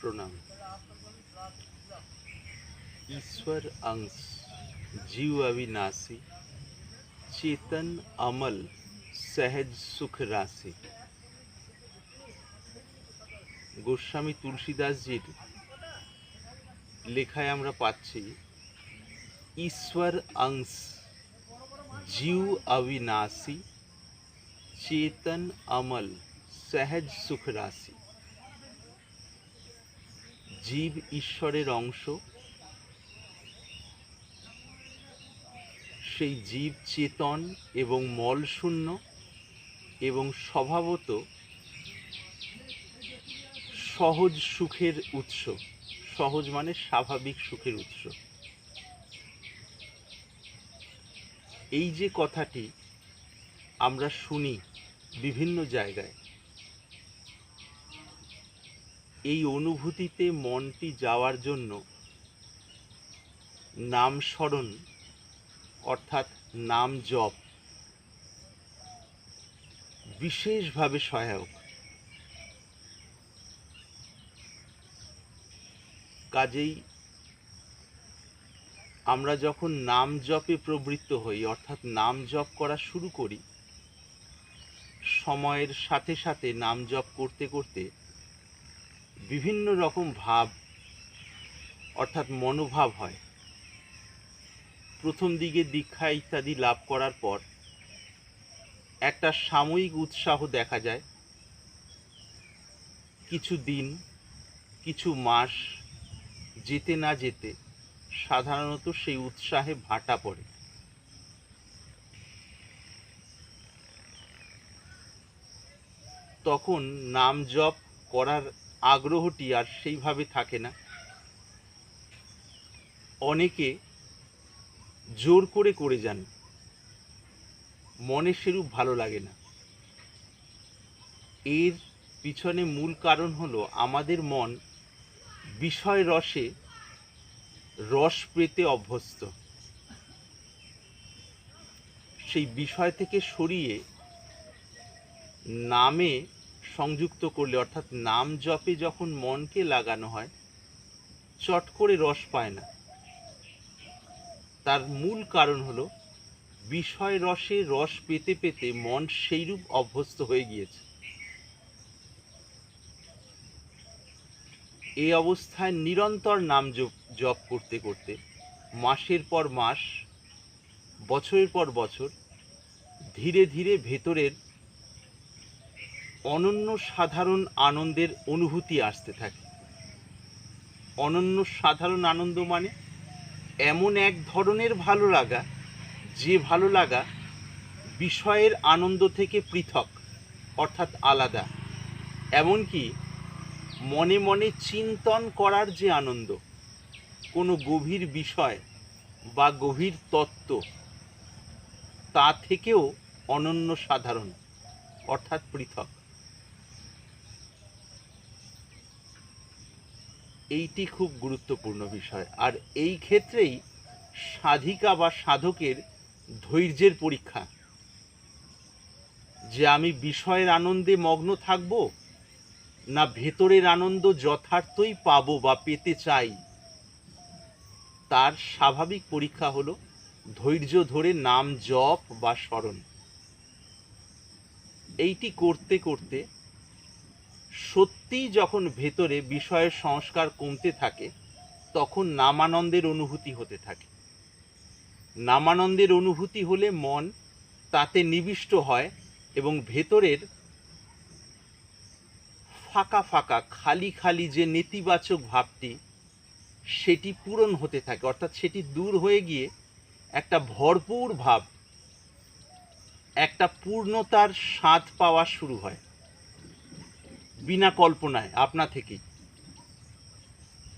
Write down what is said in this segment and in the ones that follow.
प्रणाम ईश्वर अंश जीव अविनाशी चेतन अमल সহজ সুখ রাশি গোস্বামী তুলসীদাসজির লেখায় আমরা পাচ্ছি ঈশ্বর अंश जीव अविनाशी चेतन अमल সহজ সুখ রাশি জীব ঈশ্বরের অংশ, সেই জীব চেতন এবং মলশূন্য এবং স্বভাবত সহজ সুখের উৎস। সহজ মানে স্বাভাবিক সুখের উৎস। এই যে কথাটি আমরা শুনি বিভিন্ন জায়গায় এই অনুভূতিতে মনটি যাওয়ার জন্য নাম স্মরণ অর্থাৎ নাম জপ বিশেষভাবে সহায়ক। কাজেই আমরা যখন নাম জপে প্রবৃত্ত হই, অর্থাৎ নাম জপ করা শুরু করি, সময়ের সাথে সাথে নাম জপ করতে করতে বিভিন্ন রকম ভাব, অর্থাৎ মনোভাব হয়। প্রথম দিকে দীক্ষা ইত্যাদি লাভ করার পর একটা সাময়িক উৎসাহ দেখা যায়। কিছু দিন, কিছু মাস যেতে না যেতে সাধারণত সেই উৎসাহে ভাটা পড়ে। তখন নাম জপ করার আগ্রহটি আর সেইভাবে থাকে না। অনেকে জোর করে করে যান। মনে সেরূপ ভালো লাগে না। এর পিছনে মূল কারণ হলো আমাদের মন বিষয় রসে রস পেতে অভ্যস্ত। সেই বিষয় থেকে সরিয়ে নামে সংযুক্ত করলে, অর্থাৎ নাম জপে যখন মনকে লাগানো হয়, চট করে রস পায় না। তার মূল কারণ হলো, বিষয় রসে রস পেতে পেতে মন সেইরূপ অভ্যস্ত হয়ে গিয়েছে। এই অবস্থায় নিরন্তর নাম জপ জপ করতে করতে, মাসের পর মাস, বছরের পর বছর, ধীরে ধীরে ভেতরের অনন্য সাধারণ আনন্দের অনুভূতি আসতে থাকে। অনন্য সাধারণ আনন্দ মানে এমন এক ধরনের ভালো লাগা, যে ভালো লাগা বিষয়ের আনন্দ থেকে পৃথক, অর্থাৎ আলাদা। এমনকি মনে মনে চিন্তন করার যে আনন্দ, কোনো গভীর বিষয় বা গভীর তত্ত্ব, তা থেকেও অনন্য সাধারণ, অর্থাৎ পৃথক। এইটি খুব গুরুত্বপূর্ণ বিষয়। আর এই ক্ষেত্রেই সাধিকা বা সাধকের ধৈর্যের পরীক্ষা। যে আমি বিষয়ের আনন্দে মগ্ন থাকব, না ভেতরের আনন্দ যথার্থই পাব বা পেতে চাই, তার স্বাভাবিক পরীক্ষা হলো ধৈর্য ধরে নাম জপ বা স্মরণ। এইটি করতে করতে সত্যিই যখন ভেতরে বিষয়ের সংস্কার কমতে থাকে, তখন নামানন্দের অনুভূতি হতে থাকে। নামানন্দের অনুভূতি হলে মন তাতে নিবিষ্ট হয় এবং ভেতরের ফাঁকা ফাঁকা, খালি খালি যে নেতিবাচক ভাবটি, সেটি পূরণ হতে থাকে। অর্থাৎ সেটি দূর হয়ে গিয়ে একটা ভরপুর ভাব, একটা পূর্ণতার স্বাদ পাওয়া শুরু হয়। বিনা কল্পনায়, আপনা থেকেই।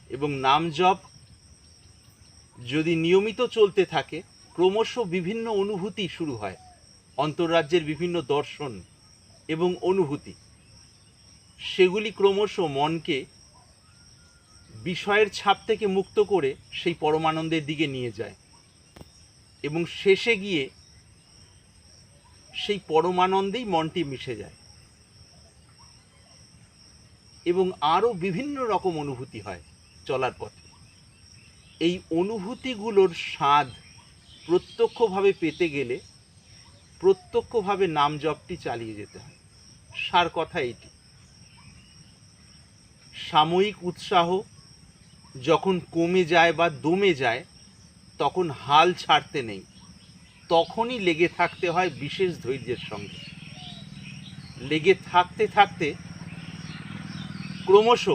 এবং নাম জপ যদি নিয়মিত চলতে থাকে, ক্রমশ বিভিন্ন অনুভূতি শুরু হয়। অন্তরাজ্যের বিভিন্ন দর্শন এবং অনুভূতি। সেগুলি ক্রমশ মনকে বিষয়ের ছাপ থেকে মুক্ত করে সেই পরমানন্দের দিকে নিয়ে যায়। এবং শেষে গিয়ে সেই পরমানন্দেই মনটি মিশে যায়। এবং আরও বিভিন্ন রকম অনুভূতি হয় চলার পথে। এই অনুভূতিগুলোর স্বাদ প্রত্যক্ষভাবে পেতে গেলে প্রত্যক্ষভাবে নাম জপটি চালিয়ে যেতে হয়। সার কথা এটি। সাময়িক উৎসাহ যখন কমে যায় বা দমে যায়, তখন হাল ছাড়তে নেই। তখনই লেগে থাকতে হয় বিশেষ ধৈর্যের সঙ্গে। লেগে থাকতে থাকতে ক্রমশ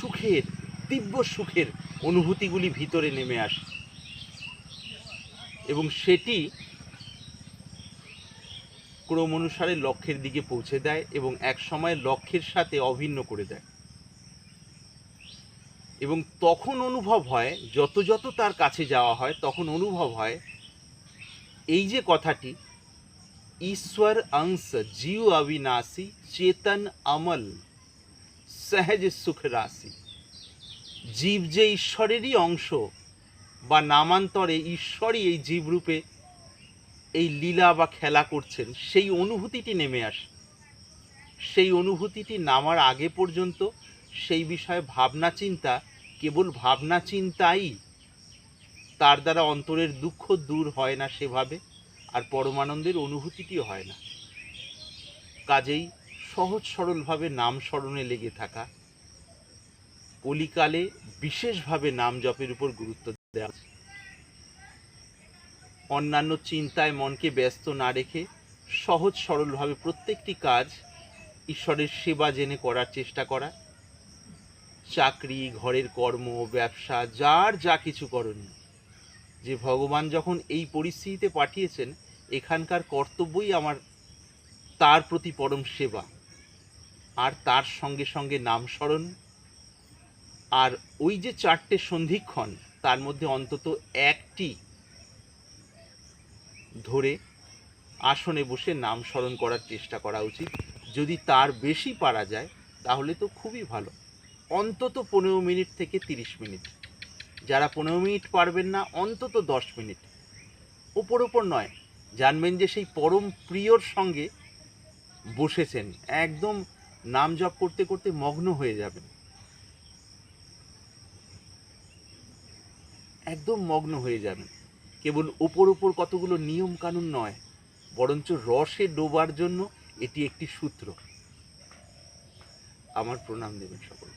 সুখের, তীব্র সুখের অনুভূতিগুলি ভিতরে নেমে আসে। এবং সেটি ক্রম অনুসারে লক্ষ্যের দিকে পৌঁছে দেয় এবং এক সময় লক্ষ্যের সাথে অভিন্ন করে দেয়। এবং তখন অনুভব হয়, যত যত তার কাছে যাওয়া হয়, তখন অনুভব হয়, এই যে কথাটি ईश्वर अंश जीव अविनाशी चेतन अमल সহজ সুখ রাশি জীব যে ঈশ্বরেরই অংশ বা নামান্তরে ঈশ্বরই এই জীবরূপে এই লীলা বা খেলা করছেন সেই অনুভূতিটি নেমে আসে সেই অনুভূতিটি নামার আগে পর্যন্ত সেই বিষয়ে ভাবনা চিন্তা কেবল ভাবনা চিন্তাই তার দ্বারা অন্তরের দুঃখ দূর হয় না সেভাবে আর পরমানন্দের অনুভূতিটিও হয় না। কাজেই সহজ সরলভাবে নাম স্মরণে লেগে থাকা। কলিকালে বিশেষভাবে নাম জপের উপর গুরুত্ব দেওয়া অন্যান্য চিন্তায় মনকে ব্যস্ত না রেখে সহজ সরলভাবে প্রত্যেকটি কাজ ঈশ্বরের সেবা জেনে করার চেষ্টা করা। চাকরি, ঘরের কর্ম, ব্যবসা, যার যা কিছু করণীয়। যে ভগবান যখন এই পরিস্থিতিতে পাঠিয়েছেন, এখানকার কর্তব্যই আমার তার প্রতি পরম সেবা। আর তার সঙ্গে সঙ্গে নাম স্মরণ। আর ওই যে চারটে সন্ধিক্ষণ, তার মধ্যে অন্তত একটি ধরে আসনে বসে নাম স্মরণ করার চেষ্টা করা উচিত। যদি তার বেশি পারা যায়, তাহলে তো খুবই ভালো। অন্তত পনেরো মিনিট থেকে তিরিশ মিনিট। যারা পনেরো মিনিট পারবেন না, অন্তত দশ মিনিট। ওপর ওপর নয়, জানবেন যে সেই পরম প্রিয়র সঙ্গে বসেছেন। একদম নাম জপ করতে করতে মগ্ন হয়ে যাবেন। একদম মগ্ন হয়ে যাবেন। কেবল ওপর ওপর কতগুলো নিয়ম কানুন নয়, বরঞ্চ রসে ডোবার জন্য এটি একটি সূত্র। আমার প্রণাম দেবেন সকল